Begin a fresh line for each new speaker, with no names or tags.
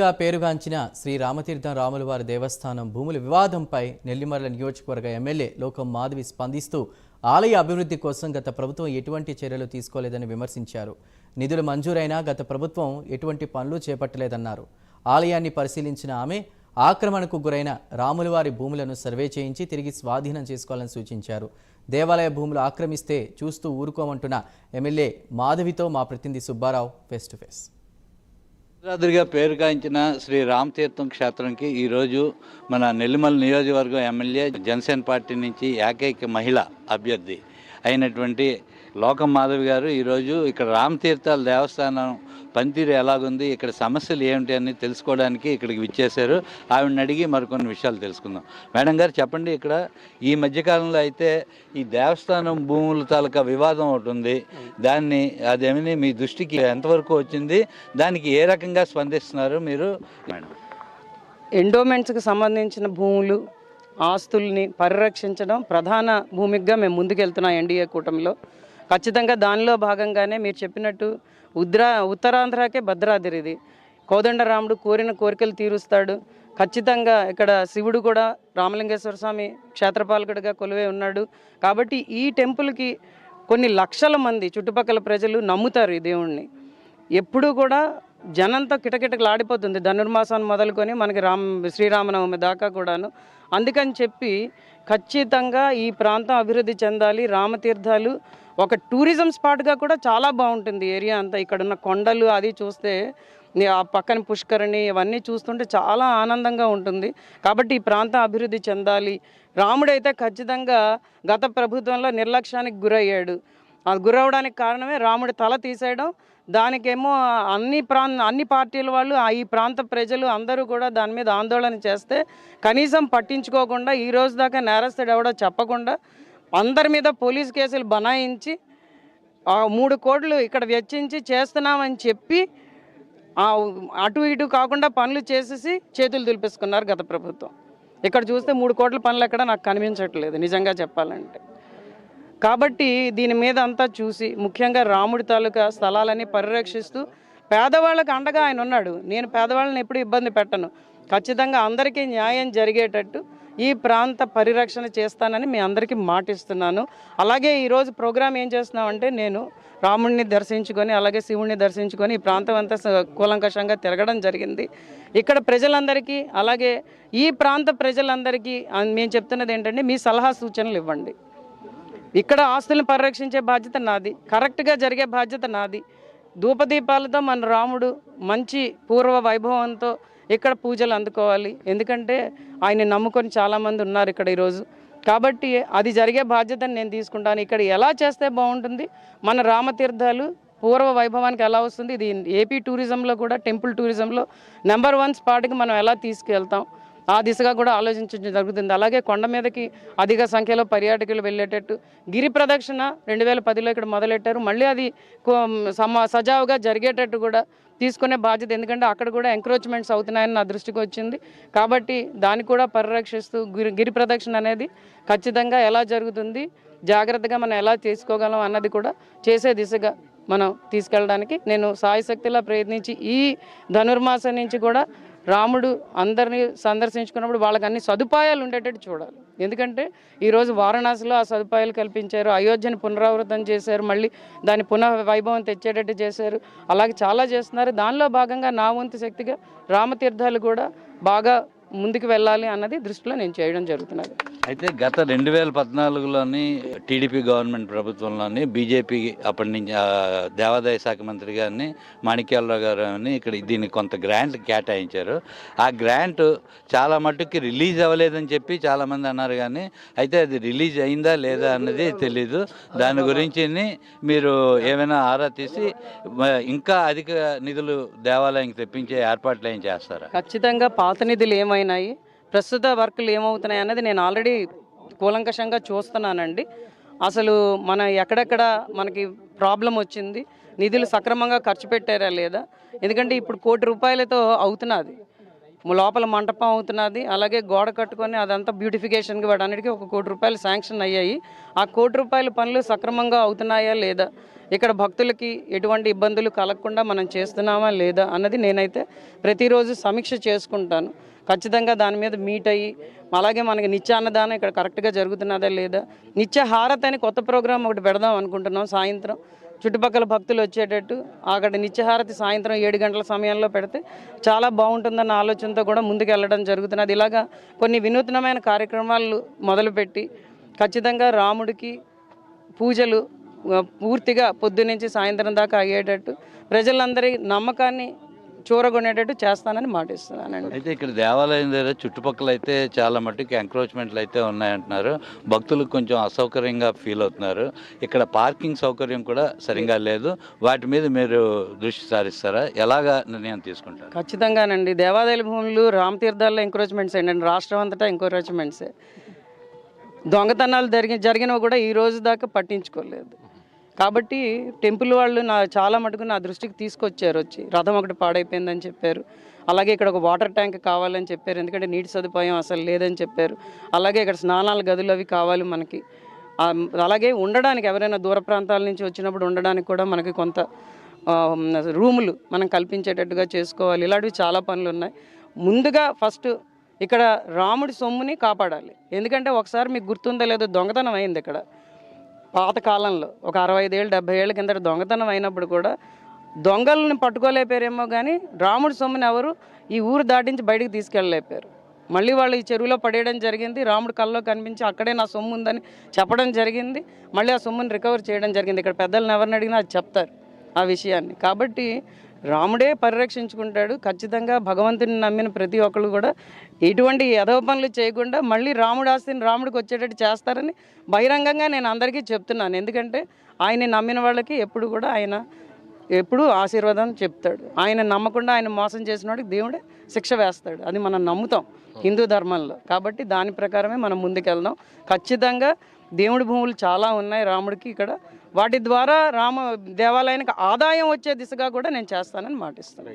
గా పేరుగాంచిన శ్రీ రామతీర్థం రాములవారి దేవస్థానం భూముల వివాదంపై నెల్లిమర్ల నియోజకవర్గ ఎమ్మెల్యే లోకం మాధవి స్పందిస్తూ ఆలయ అభివృద్ధి కోసం గత ప్రభుత్వం ఎటువంటి చర్యలు తీసుకోలేదని విమర్శించారు. నిధులు మంజూరైనా గత ప్రభుత్వం ఎటువంటి పనులు చేపట్టలేదన్నారు. ఆలయాన్ని పరిశీలించిన ఆమె ఆక్రమణకు గురైన రాములవారి భూములను సర్వే చేయించి తిరిగి స్వాధీనం చేసుకోవాలని సూచించారు. దేవాలయ భూములు ఆక్రమిస్తే చూస్తూ ఊరుకోమంటున్న ఎమ్మెల్యే మాధవితో మా ప్రతినిధి సుబ్బారావు ఫేస్ టు ఫేస్.
భద్రాద్రిగా పేరుగాంచిన శ్రీ రామతీర్థం క్షేత్రంకి ఈరోజు మన నెల్లిమల్ నియోజకవర్గం ఎమ్మెల్యే జనసేన పార్టీ నుంచి ఏకైక మహిళ అభ్యర్థి అయినటువంటి లోకం మాధవి గారు ఈరోజు ఇక్కడ రామతీర్థాల దేవస్థానం పనితీరు ఎలాగుంది ఇక్కడ సమస్యలు ఏమిటి అని తెలుసుకోవడానికి ఇక్కడికి విచ్చేశారు. ఆవిడని అడిగి మరికొన్ని విషయాలు తెలుసుకుందాం. మేడం గారు చెప్పండి ఇక్కడ ఈ మధ్యకాలంలో అయితే ఈ దేవస్థానం భూముల తాలూకా వివాదం ఒకటి ఉంది. దాన్ని అదేమని మీ దృష్టికి ఎంతవరకు వచ్చింది దానికి ఏ రకంగా స్పందిస్తున్నారు మీరు? మేడం.
ఎండోమెంట్స్కి సంబంధించిన భూములు ఆస్తుల్ని పరిరక్షించడం ప్రధాన భూమికగా మేము ముందుకెళ్తున్నాం ఎన్డీఏ కూటమిలో. ఖచ్చితంగా దానిలో భాగంగానే మీరు చెప్పినట్టు ఉద్రా ఉత్తరాంధ్రకే భద్రాద్రి ఇది కోదండరాముడు కోరిన కోరికలు తీరుస్తాడు. ఖచ్చితంగా ఇక్కడ శివుడు కూడా రామలింగేశ్వర స్వామి క్షేత్రపాలకుడిగా కొలువై ఉన్నాడు. కాబట్టి ఈ టెంపుల్కి కొన్ని లక్షల మంది చుట్టుపక్కల ప్రజలు నమ్ముతారు ఈ దేవుణ్ణి. ఎప్పుడూ కూడా జనంతో కిటకిటలాడిపోతుంది ధనుర్మాసాన్ని మొదలుకొని మనకి రామ్ శ్రీరామనవమి దాకా కూడాను. అందుకని చెప్పి ఖచ్చితంగా ఈ ప్రాంతం అభివృద్ధి చెందాలి. రామతీర్థాలు ఒక టూరిజం స్పాట్గా కూడా చాలా బాగుంటుంది ఏరియా అంతా. ఇక్కడ ఉన్న కొండలు అది చూస్తే ఆ పక్కన పుష్కరిణి ఇవన్నీ చూస్తుంటే చాలా ఆనందంగా ఉంటుంది. కాబట్టి ఈ ప్రాంతం అభివృద్ధి చెందాలి. రాముడైతే ఖచ్చితంగా గత ప్రభుత్వంలో నిర్లక్ష్యానికి గురయ్యాడు. అది గురవడానికి కారణమే రాముడి తల తీసేయడం. దానికేమో అన్ని ప్రాం అన్ని పార్టీల వాళ్ళు ఆ ఈ ప్రాంత ప్రజలు అందరూ కూడా దాని మీద ఆందోళన చేస్తే కనీసం పట్టించుకోకుండా ఈ రోజు దాకా నేరస్తుడు ఎవడో చెప్పకుండా అందరి మీద పోలీస్ కేసులు బనాయించి మూడు కోట్లు ఇక్కడ వెచ్చించి చేస్తున్నామని చెప్పి అటు ఇటు కాకుండా పనులు చేసేసి చేతులు దులిపేసుకున్నారు గత ప్రభుత్వం. ఇక్కడ చూస్తే మూడు కోట్ల పనులు ఎక్కడ నాకు కనిపించట్లేదు నిజంగా చెప్పాలంటే. కాబట్టి దీని మీద అంతా చూసి ముఖ్యంగా రాముడి తాలూకా స్థలాలని పరిరక్షిస్తూ పేదవాళ్ళకి అండగా ఆయన ఉన్నాడు. నేను పేదవాళ్ళని ఎప్పుడు ఇబ్బంది పెట్టను. ఖచ్చితంగా అందరికీ న్యాయం జరిగేటట్టు ఈ ప్రాంత పరిరక్షణ చేస్తానని మీ అందరికీ మాటిస్తున్నాను. అలాగే ఈరోజు ప్రోగ్రామ్ ఏం చేస్తున్నామంటే నేను రాముడిని దర్శించుకొని అలాగే శివుడిని దర్శించుకొని ఈ ప్రాంతం అంతా స- కూలంకషంగా తిరగడం జరిగింది. ఇక్కడ ప్రజలందరికీ అలాగే ఈ ప్రాంత ప్రజలందరికీ మేము చెప్తున్నది ఏంటంటే మీ సలహా సూచనలు ఇవ్వండి. ఇక్కడ ఆస్తులను పరిరక్షించే బాధ్యత నాది కరెక్ట్గా జరిగే బాధ్యత నాది. ధూపదీపాలతో మన రాముడు మంచి పూర్వ వైభవంతో ఇక్కడ పూజలు అందుకోవాలి. ఎందుకంటే ఆయన నమ్ముకొని చాలామంది ఉన్నారు ఇక్కడ ఈరోజు. కాబట్టి అది జరిగే బాధ్యతను నేను తీసుకుంటాను. ఇక్కడ ఎలా చేస్తే బాగుంటుంది? మన రామతీర్థాలు పూర్వ వైభవానికి ఎలా వస్తుంది? ఇది ఏపీ టూరిజంలో కూడా టెంపుల్ టూరిజంలో నెంబర్ వన్ స్పాట్కి మనం ఎలా తీసుకెళ్తాం? ఆ దిశగా కూడా ఆలోచించడం జరుగుతుంది. అలాగే కొండ మీదకి అధిక సంఖ్యలో పర్యాటకులు వెళ్ళేటట్టు గిరి ప్రదక్షిణ రెండు వేల పదిలో ఇక్కడ మొదలెట్టారు. మళ్ళీ అది సమా సజావుగా జరిగేటట్టు కూడా తీసుకునే బాధ్యత ఎందుకంటే అక్కడ కూడా ఎంక్రోచ్మెంట్స్ అవుతున్నాయని నా దృష్టికి వచ్చింది. కాబట్టి దాన్ని కూడా పరిరక్షిస్తూ గిరి గిరి ప్రదక్షిణ అనేది ఖచ్చితంగా ఎలా జరుగుతుంది జాగ్రత్తగా మనం ఎలా చేసుకోగలం అన్నది కూడా చేసే దిశగా మనం తీసుకెళ్ళడానికి నేను సాయశక్తిలా ప్రయత్నించి ఈ ధనుర్మాసం నుంచి కూడా రాముడు అందరినీ సందర్శించుకున్నప్పుడు వాళ్ళకి అన్ని సదుపాయాలు ఉండేటట్టు చూడాలి. ఎందుకంటే ఈరోజు వారణాసిలో ఆ సదుపాయాలు కల్పించారు అయోధ్యని పునరావృతం చేశారు మళ్ళీ దాని పునః వైభవం తెచ్చేటట్టు చేశారు. అలాగే చాలా చేస్తున్నారు. దానిలో భాగంగా నా వంతు శక్తిగా రామతీర్థాలు కూడా బాగా ముందుకు వెళ్ళాలి అన్నది దృష్టిలో నేను చేయడం జరుగుతున్నది.
అయితే గత రెండు వేల పద్నాలుగులోని టీడీపీ గవర్నమెంట్ ప్రభుత్వంలోని బీజేపీ అప్పటి నుంచి దేవాదాయ శాఖ మంత్రి గారిని మాణిక్యాలరావు గారు అని ఇక్కడ దీనికి కొంత గ్రాంట్ కేటాయించారు. ఆ గ్రాంట్ చాలా మట్టుకి రిలీజ్ అవ్వలేదని చెప్పి చాలామంది అన్నారు కానీ అయితే అది రిలీజ్ అయిందా లేదా అన్నది తెలీదు. దాని గురించి మీరు ఏమైనా ఆరా తీసి ఇంకా అధిక నిధులు దేవాలయానికి తెప్పించే ఏర్పాట్లు ఏం చేస్తారా?
ఖచ్చితంగా పాత నిధులు ఏమైనాయి? ప్రస్తుత వర్కులు ఏమవుతున్నాయి అన్నది నేను ఆల్రెడీ కూలంకషంగా చూస్తున్నానండి. అసలు మన ఎక్కడెక్కడ మనకి ప్రాబ్లం వచ్చింది? నిధులు సక్రమంగా ఖర్చు పెట్టారా లేదా? ఎందుకంటే ఇప్పుడు కోటి రూపాయలతో అవుతున్నది. లోపల మంటపం అవుతున్నది. అలాగే గోడ కట్టుకొని అదంతా బ్యూటిఫికేషన్కి వాటన్నిటికీ ఒక కోటి రూపాయలు శాంక్షన్ అయ్యాయి. ఆ కోటి రూపాయల పనులు సక్రమంగా అవుతున్నాయా లేదా? ఇక్కడ భక్తులకి ఎటువంటి ఇబ్బందులు కలగకుండా మనం చేస్తున్నామా లేదా అన్నది నేనైతే ప్రతిరోజు సమీక్ష చేసుకుంటాను. ఖచ్చితంగా దాని మీద మీట్ అయ్యి అలాగే మనకి నిత్యాన్నదానం ఇక్కడ కరెక్ట్గా జరుగుతున్నదా లేదా నిత్య హారత్ అని కొత్త ప్రోగ్రాం ఒకటి పెడదాం అనుకుంటున్నాం సాయంత్రం. చుట్టుపక్కల భక్తులు వచ్చేటట్టు అక్కడ నిత్యహారతి సాయంత్రం ఏడు గంటల సమయంలో పెడితే చాలా బాగుంటుందన్న ఆలోచనతో కూడా ముందుకు వెళ్ళడం జరుగుతున్నది ఇలాగా కొన్ని వినూత్నమైన కార్యక్రమాలు మొదలుపెట్టి ఖచ్చితంగా రాముడికి పూజలు పూర్తిగా పొద్దునుంచి సాయంత్రం దాకా అయ్యేటట్టు ప్రజలందరి నమ్మకాన్ని చూరగొనేటట్టు చేస్తానని మాటిస్తున్నానండి
అయితే ఇక్కడ దేవాలయం దగ్గర చుట్టుపక్కల అయితే చాలా మట్టుకు ఎంక్రోచ్మెంట్లు అయితే ఉన్నాయంటున్నారు. భక్తులకు కొంచెం అసౌకర్యంగా ఫీల్ అవుతున్నారు. ఇక్కడ పార్కింగ్ సౌకర్యం కూడా సరిగా లేదు. వాటి మీద మీరు దృష్టి సారిస్తారా? ఎలాగా నిర్ణయం తీసుకుంటారు?
ఖచ్చితంగానండి. దేవాదాయ భూములు రామతీర్థాల్లో ఎంకరేజ్మెంట్స్ ఏంటండి రాష్ట్రం అంతటా ఎంకరేజ్మెంట్సే దొంగతనాలు జరిగి జరిగినవి కూడా ఈ రోజు దాకా పట్టించుకోలేదు. కాబట్టి టెంపుల్ వాళ్ళు నా చాలా మటుకు నా దృష్టికి తీసుకొచ్చారు వచ్చి రథం ఒకటి పాడైపోయిందని చెప్పారు. అలాగే ఇక్కడ ఒక వాటర్ ట్యాంక్ కావాలని చెప్పారు. ఎందుకంటే నీటి సదుపాయం అసలు లేదని చెప్పారు. అలాగే ఇక్కడ స్నానాల గదులు అవి కావాలి మనకి. అలాగే ఉండడానికి ఎవరైనా దూర ప్రాంతాల నుంచి వచ్చినప్పుడు ఉండడానికి కూడా మనకి కొంత రూములు మనం కల్పించేటట్టుగా చేసుకోవాలి. ఇలాంటివి చాలా పనులు ఉన్నాయి. ముందుగా ఫస్ట్ ఇక్కడ రాముడి సొమ్ముని కాపాడాలి. ఎందుకంటే ఒకసారి మీకు గుర్తుందో లేదో దొంగతనం అయింది ఇక్కడ. పాత కాలంలో ఒక అరవై ఐదేళ్ళు డెబ్బై ఏళ్ళ కింద దొంగతనం అయినప్పుడు కూడా దొంగలను పట్టుకోలేపారేమో కానీ రాముడి సొమ్ముని ఎవరు ఈ ఊరు దాటించి బయటికి తీసుకెళ్ళలేపారు. మళ్ళీ వాళ్ళు ఈ చెరువులో పడేయడం జరిగింది రాముడు కల్లో కనిపించి అక్కడే నా సొమ్ము ఉందని చెప్పడం జరిగింది మళ్ళీ ఆ సొమ్ముని రికవర్ చేయడం జరిగింది. ఇక్కడ పెద్దలను ఎవరిని అడిగినా అది చెప్తారు ఆ విషయాన్ని. కాబట్టి రాముడే పరిరక్షించుకుంటాడు. ఖచ్చితంగా భగవంతుని నమ్మిన ప్రతి ఒక్కరు కూడా ఎటువంటి ఎదవ పనులు చేయకుండా మళ్ళీ రాముడు ఆస్తిని రాముడికి వచ్చేటట్టు చేస్తారని బహిరంగంగా నేను అందరికీ చెప్తున్నాను. ఎందుకంటే ఆయన్ని నమ్మిన వాళ్ళకి ఎప్పుడు కూడా ఆయన ఎప్పుడు ఆశీర్వాదం చెప్తాడు. ఆయన నమ్మకుండా ఆయన మోసం చేసిన వాడికి దేవుడే శిక్ష వేస్తాడు. అది మనం నమ్ముతాం హిందూ ధర్మంలో. కాబట్టి దాని ప్రకారమే మనం ముందుకెళ్దాం. ఖచ్చితంగా దేవుడి భూములు చాలా ఉన్నాయి. రాముడికి ఇక్కడ వాటి ద్వారా రామ దేవాలయానికి ఆదాయం వచ్చే దిశగా కూడా నేను చేస్తానని మాటిస్తాను